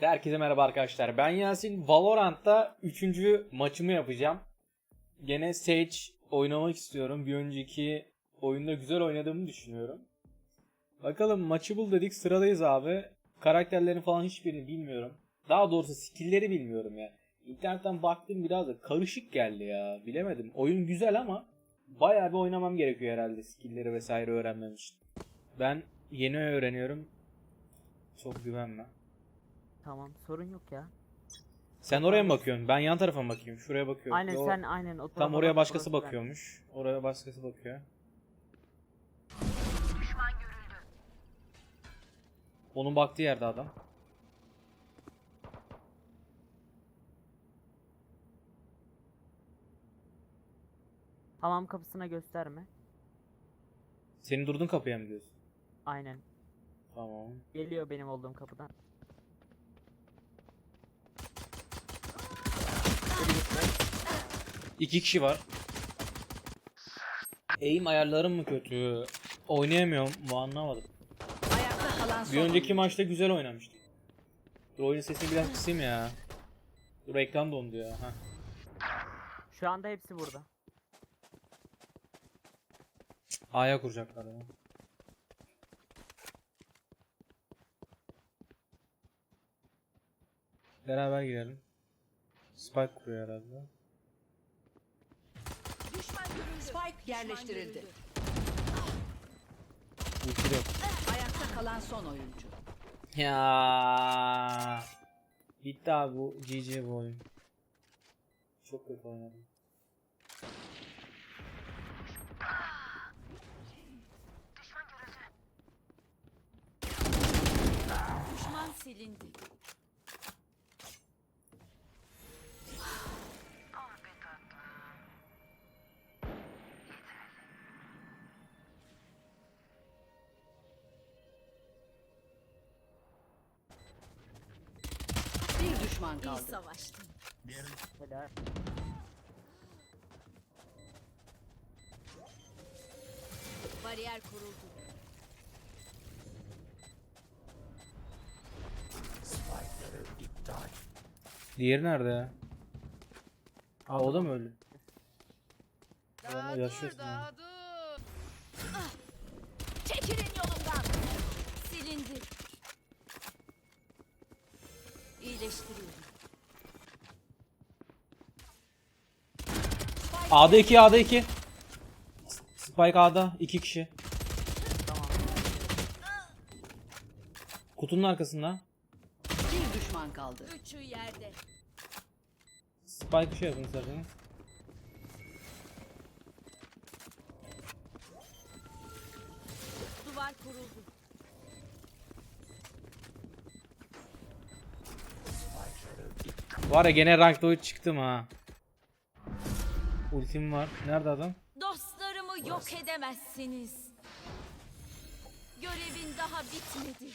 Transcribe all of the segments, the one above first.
Herkese merhaba arkadaşlar. Ben Yasin. Valorant'ta 3. maçımı yapacağım. Gene Sage oynamak istiyorum. Bir önceki oyunda güzel oynadığımı düşünüyorum. Bakalım maçı bul dedik. Sıradayız abi. Karakterlerin falan hiçbirini bilmiyorum. Daha doğrusu skill'leri bilmiyorum ya. İnternetten baktım biraz da karışık geldi ya. Bilemedim. Oyun güzel ama bayağı bir oynamam gerekiyor herhalde skill'leri vesaire öğrenmem için. Ben yeni öğreniyorum. Çok güvenme. Tamam sorun yok ya. Sen oraya mı bakıyorsun? Ben yan tarafa mı bakayım? Şuraya bakıyorum. Aynen Yo, sen aynen o Tam oraya bak, başkası bakıyormuş. Oraya başkası bakıyor. Onun baktığı yerde adam. Hamam kapısına gösterme. Senin durdun kapıya mı diyorsun? Aynen. Tamam. Geliyor benim olduğum kapıdan. İki kişi var. Eğim ayarlarım mı kötü? Oynayamıyorum. Bu anlamadım. Ayakta kalan son Bir önceki oyuncu. maçta güzel oynamıştık. Dur oyunun sesini biraz kısayım ya. Dur ekran dondu ya. Heh. Şu anda hepsi burada. A'ya kuracaklar ya. Beraber girelim. Spike kuruyor herhalde. Spike yerleştirildi. Ulti yok. Ayakta kalan son oyuncu. Ya. Bitti abi bu GG bu oyun. Çok kötü oynadım. Düşman silindi. Bir düşman kaldı. savaştın. Helal. Bariyer kuruldu. Diğeri nerede ya? Aa o da mı öldü? Daha yaşıyorsun ya. dur. Ah! Çekilin yolumdan. Silindi. İyileştiriyorum. A'da 2 A'da 2. Spike A'da 2 kişi. Tamam. Kutunun arkasında. Bir düşman kaldı. Üçü yerde. Spike şey yapın isterseniz. Duvar kuruldu. Var ya gene ranked oyun çıktım ha. Ultim var. Nerede adam? Dostlarımı yok edemezsiniz. Görevin daha bitmedi.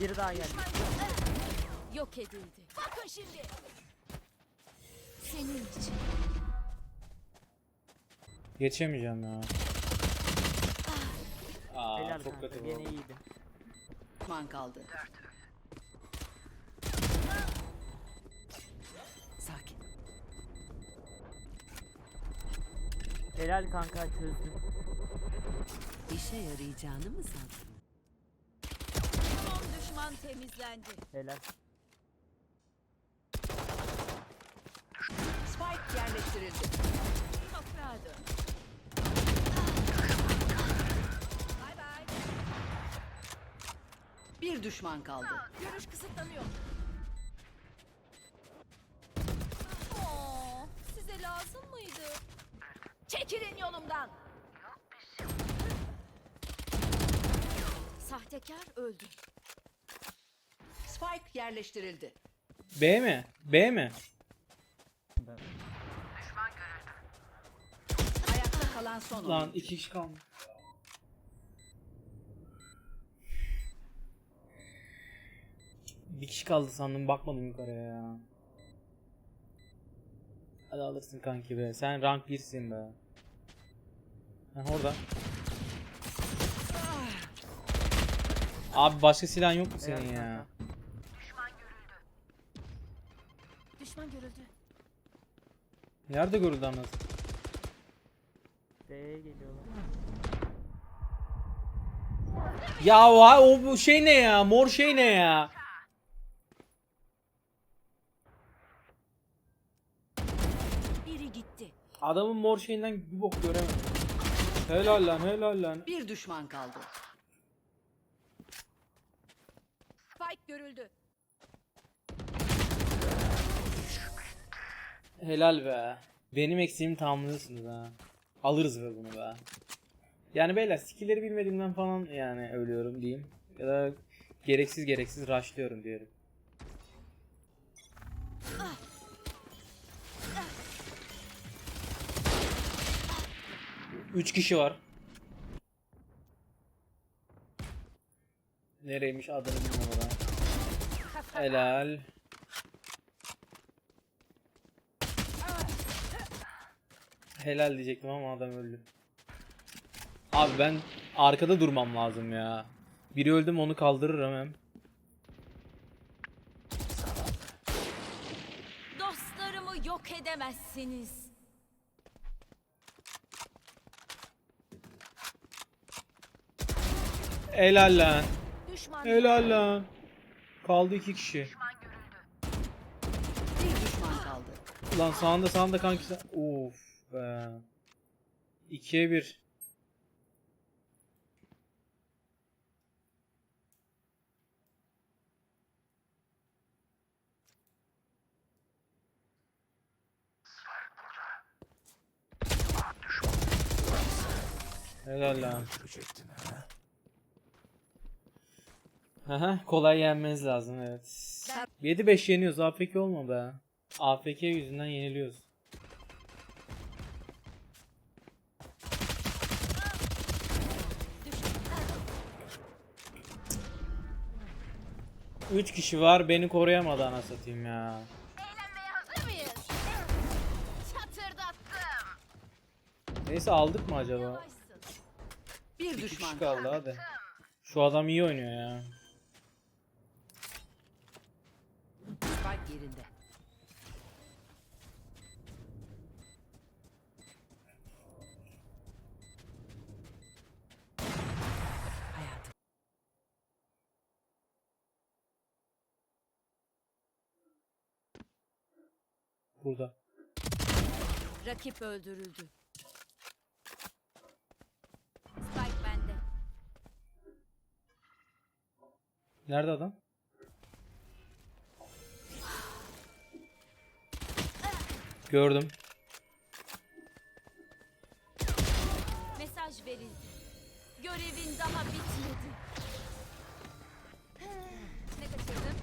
Biri daha geldi. Yok edildi. Bakın şimdi. Senin için. Geçemeyeceğim ya. Aa Helal çok kanka. kötü Gene bu. iyiydi. Düşman kaldı. Sakin. Helal kanka çözdüm. İşe yarayacağını mı sandın? Son düşman temizlendi. Helal. Spike yerleştirildi. Toprağa dön. Bay bay. Bir düşman kaldı. Görüş kısıtlanıyor. Oo, size lazım mıydı? Çekilin yolumdan. Sahtekar öldü. Spike yerleştirildi. B mi? B mi? Ayakta kalan son Lan oyuncu. iki kişi kalmış. Bir kişi kaldı sandım bakmadım yukarıya ya. Hadi alırsın kanki be. Sen rank 1'sin be. Ha orada. Abi başka silahın yok mu senin Evet, ya? Düşman görüldü. Nerede görüldü anasını? B'ye geliyorlar. Ya o bu şey ne ya? Mor şey ne ya? Adamın mor şeyinden bir bok göremedim. Helal lan helal lan. Bir düşman kaldı. Spike görüldü. Helal be. Benim eksiğimi tamamlıyorsunuz ha. Alırız be bunu be. Yani beyler skill'leri bilmediğimden falan yani ölüyorum diyeyim. Ya da gereksiz gereksiz rushlıyorum diyorum. 3 kişi var. Nereymiş adını bilmiyorum. Helal. Helal diyecektim ama adam öldü. Abi ben arkada durmam lazım ya. Biri öldüm onu kaldırırım hem. Dostlarımı yok edemezsiniz. Helal lan. Düşman Helal lan. Kaldı iki kişi. Bir düşman kaldı. Ulan sağında sağında kanki sen... Uf be. İkiye bir. Helal lan. Aha, kolay yenmeniz lazım evet. 7-5 yeniyoruz AFK olma be. AFK yüzünden yeniliyoruz. Üç kişi var beni koruyamadı ana satayım ya. Eğlenmeye hazır mıyız? Çatırdattım. Neyse aldık mı acaba? Bir düşman kişi kaldı. kaldı hadi. Şu adam iyi oynuyor ya. Spike yerinde. Hayatım. Burada. Rakip öldürüldü. Spike bende. Nerede adam? Gördüm. Mesaj verildi. Görevin daha bitmedi. Ne kaçırdım?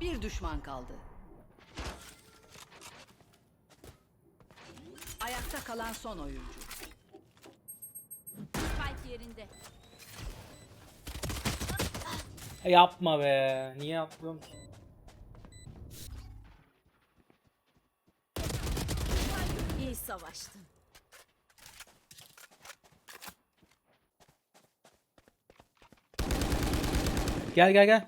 Bir düşman kaldı. Ayakta kalan son oyuncu. Spike yerinde. Yapma be. Niye yapmıyorum ki? İyi savaştın. Gel gel gel.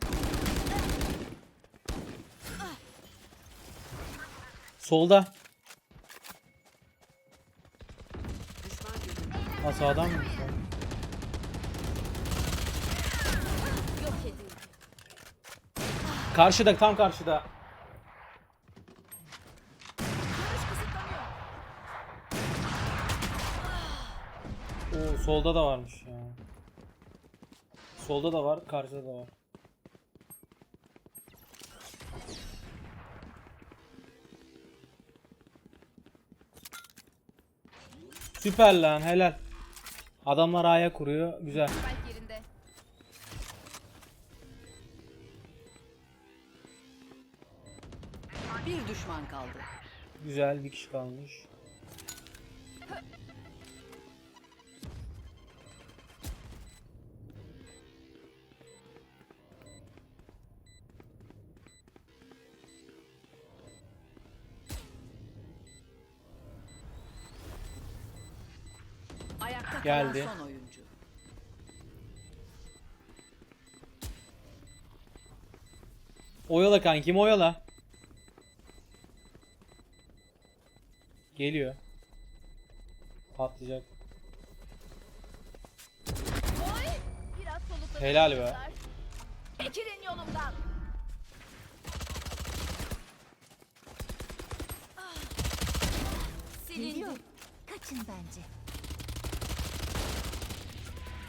Solda. Ha sağdan mı? Karşıda tam karşıda. Görüş kısıtlanıyor. Oo, solda da varmış ya. Solda da var, karşıda da var. Süper lan helal. Adamlar A'ya kuruyor. Güzel. Bir düşman kaldı. Güzel bir kişi kalmış. Geldi. kalan son oyuncu. Oyala kankim oyala. Geliyor. Patlayacak. Oy! Biraz soluklanın Helal be. çocuklar. Çekilin yolumdan. Ah. Silindi. Kaçın bence.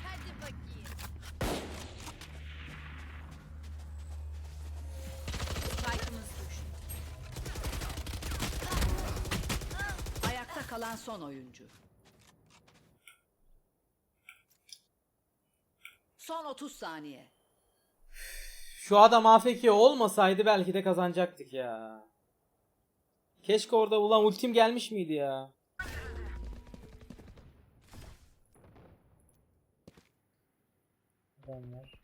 Hadi bakayım. Spike'ımız düştü. Ayakta kalan son oyuncu. Son 30 saniye. Şu adam AFK olmasaydı belki de kazanacaktık ya. Keşke orada ulan ultim gelmiş miydi ya? Adamlar.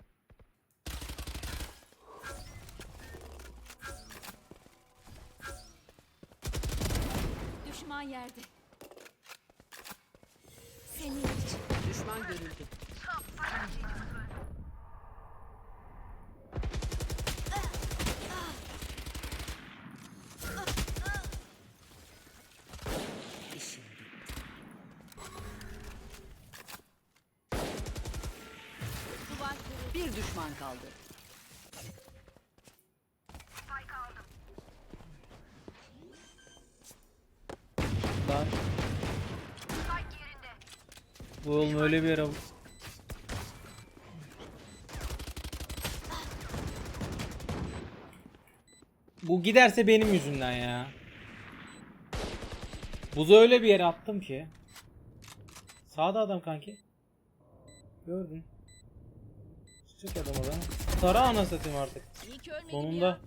Düşman yerde. Senin için. Düşman görüldü. Bir düşman kaldı. Lan. Bu oğlum öyle bir yere Bu giderse benim yüzümden ya. Buzu öyle bir yere attım ki. Sağda adam kanki. Gördün. Çıkacak adam adam. Tara ana satayım artık. Sonunda. ya.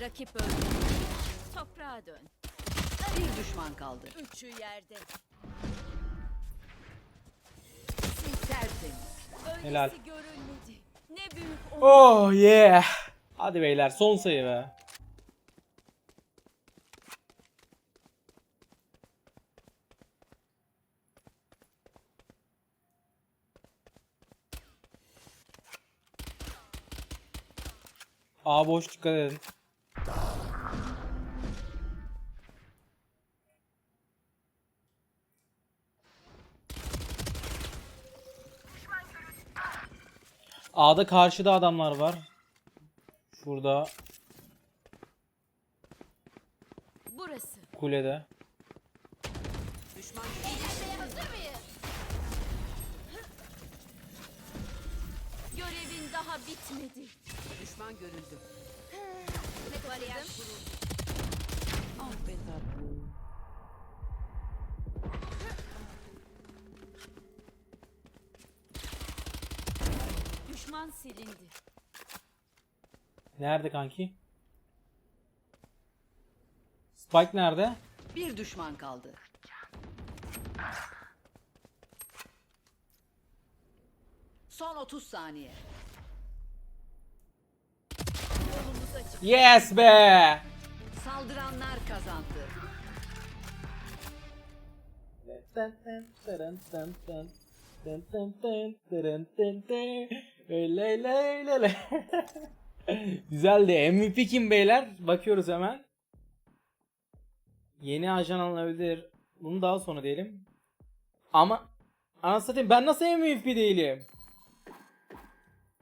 Rakip öldü. Toprağa dön. Bir düşman kaldı. Üçü yerde. Helal. görülmedi. Ne büyük o. Oh yeah. Hadi beyler son sayı be. A boş dikkat edin. A'da karşıda adamlar var. Şurada Burası. kulede. Düşman? Görevin daha bitmedi. düşman görüldü. Ne kuruldu. Ah be tatlım. Düşman silindi. Nerede kanki? Spike nerede? Bir düşman kaldı. Son 30 saniye. Yolumuz açık. Yes be! Saldıranlar kazandı. Ley ley ley ley. Güzeldi. MVP kim beyler? Bakıyoruz hemen. Yeni ajan alınabilir. Bunu daha sonra diyelim. Ama anasını ben nasıl MVP değilim?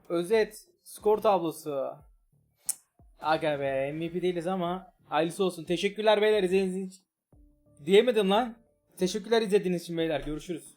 Özet. Skor tablosu. Aga be MVP değiliz ama hayırlısı olsun. Teşekkürler beyler izlediğiniz için. Diyemedim lan. Teşekkürler izlediğiniz için beyler. Görüşürüz.